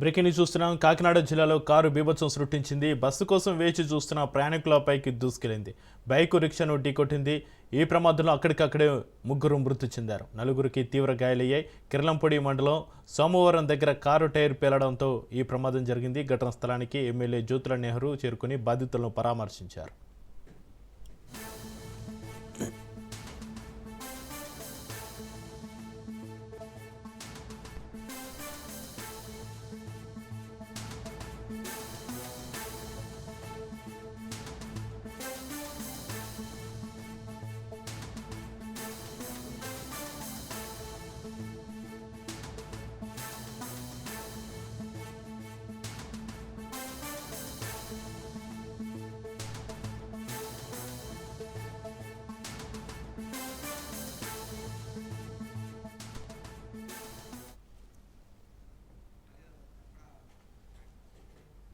Breaking news చూస్తున్నాం. కాకినాడ జిల్లాలో car బీభత్సం సృష్టించింది. బస్సు కోసం వేచి చూస్తున్న ప్రయాణికులపైకి దూసుకెళ్ళింది బైకు రిక్షాను ఢీకొట్టింది. ఈ ప్రమాదంలో అక్కడికక్కడే ముగ్గురు మృతి చెందారు. నలుగురికి తీవ్ర గాయాలయ్యాయి. కిర్లంపొడి మండలం సోమవారం దగ్గర కారు టైర్ పేలడంతో ఈ ప్రమాదం జరిగింది. ఘటనా స్థలానికి ఎమ్మెల్యే జ్యోతుల నెహ్రూ చేరుకుని బాధితులను పరామర్శించారు.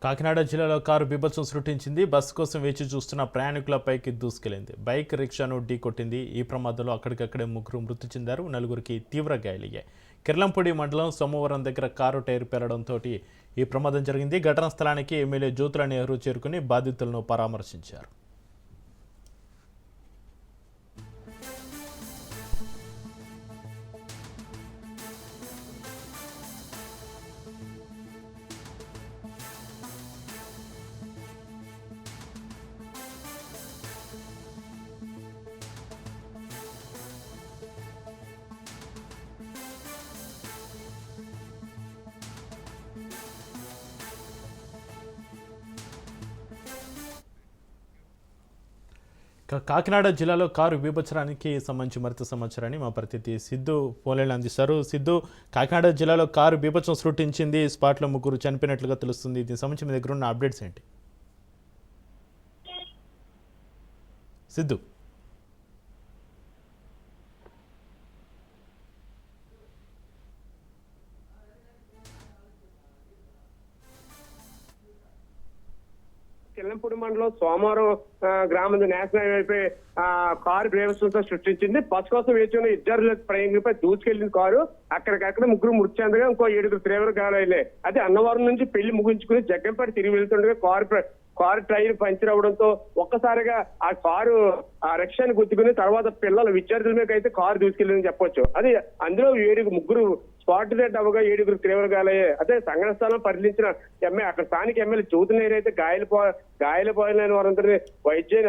కాకినాడ జిల్లాలో కారు బీభత్సం సృష్టించింది. బస్సు కోసం వేచి చూస్తున్న ప్రయాణికులపైకి దూసుకెళ్ళింది. బైక్ రిక్షాను ఢీకొట్టింది. ఈ ప్రమాదంలో అక్కడికక్కడే ముగ్గురు మృతి చెందారు. నలుగురికి తీవ్ర గాయాలయ్యాయి. కిర్లంపూడి మండలం సోమవారం దగ్గర కారు టైర్ పేలడంతో ఈ ప్రమాదం జరిగింది. ఘటనా స్థలానికి ఎమ్మెల్యే జ్యోతుల నెహ్రూ చేరుకుని బాధితులను పరామర్శించారు. కాకినాడ జిల్లాలో కారు విభజనానికి సంబంధించి మరింత సమాచారాన్ని మా ప్రతినిధి సిద్ధు ఫోన్లైన్ అందిస్తారు. సిద్ధు కాకినాడ జిల్లాలో కారు బీభత్సం సృష్టించింది స్పాట్లో ముగ్గురు చనిపోయినట్లుగా తెలుస్తుంది. దీనికి సంబంధించి మీ దగ్గర ఉన్న అప్డేట్స్ ఏంటి? సిద్ధు. కిల్లంపూడి మండలం సోమవారం గ్రామం నేషనల్ హైవే ఆ కారు బ్రేవస్తో సృష్టించింది. బస్ కోసం వేచి ఉన్న ఇద్దరు ప్రయాణికులపై దూసుకెళ్ళిన కారు అక్కడికక్కడ ముగ్గురు మృతి చెందగా ఇంకో ఏడుగురు తీవ్ర గాయాలయ్యాయి. అదే అన్నవరం నుంచి పెళ్ళి ముగించుకుని జగ్గంపేట తిరిగి వెళ్తుండగా కారు కారు టైర్ పంచర్ అవడంతో ఒక్కసారిగా ఆ కారు ఆ రక్షణ గుర్తుకుని తర్వాత పిల్లల విద్యార్థుల మీద అయితే కారు దూసుకెళ్ళిందని చెప్పొచ్చు. అది అందులో ఏడుగురు ముగ్గురు స్పాట్ డెడ్ అవగా ఏడుగురు తీవ్ర గాయాలయ్యాయి అదే సంఘటన స్థలం పరిశీలించిన ఎమ్మెల్యే అక్కడ స్థానిక ఎమ్మెల్యే జ్యోతినేరు అయితే గాయాలు గాయాలపోయిన వారందరినీ వైద్య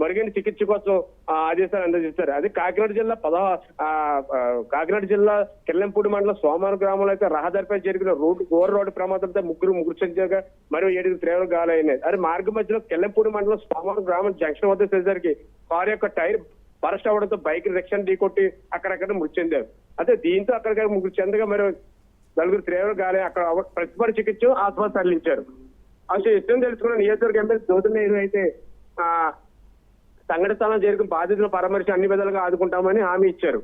మరుగైన చికిత్స కోసం ఆ, ఆదేశాలు అందజేశారు. అదే కాకినాడ జిల్లా పదహ కాకినాడ జిల్లా కిల్లంపూడి మండలం సోమవారం గ్రామంలో అయితే రహదారిపై జరిగిన రోడ్డు ఘోర రోడ్డు ప్రమాదంతో ముగ్గురు ముగ్గురు చనిపోగా మరియు ఏడుగురు తీవ్ర గాయాలయ్యాయి అదే మార్గ మధ్యలో కిల్లంపూడి మండలం సోమవారం గ్రామం జంక్షన్ వద్ద చేసేసరికి కారు యొక్క టైర్ బరస్ట్ అవడంతో బైక్ రిక్షాను ఢీకొట్టి అక్కడక్కడ మృతి చెందారు. అదే దీంతో అక్కడ ముగ్గురు చెందగా మరి నలుగురు తీవ్ర గాలి అక్కడ అవ- ప్రతిపడి చికిత్స ఆసుపత్రి తరలించారు. అసలు ఇష్టం తెలుసుకున్న నియోజకవర్గ ఎమ్మెల్యే జ్యోతినేరు అయితే ఆ సంఘటన స్థలం జరిగిన బాధితుల పరామర్శ అన్ని విధాలుగా ఆదుకుంటామని హామీ ఇచ్చారు.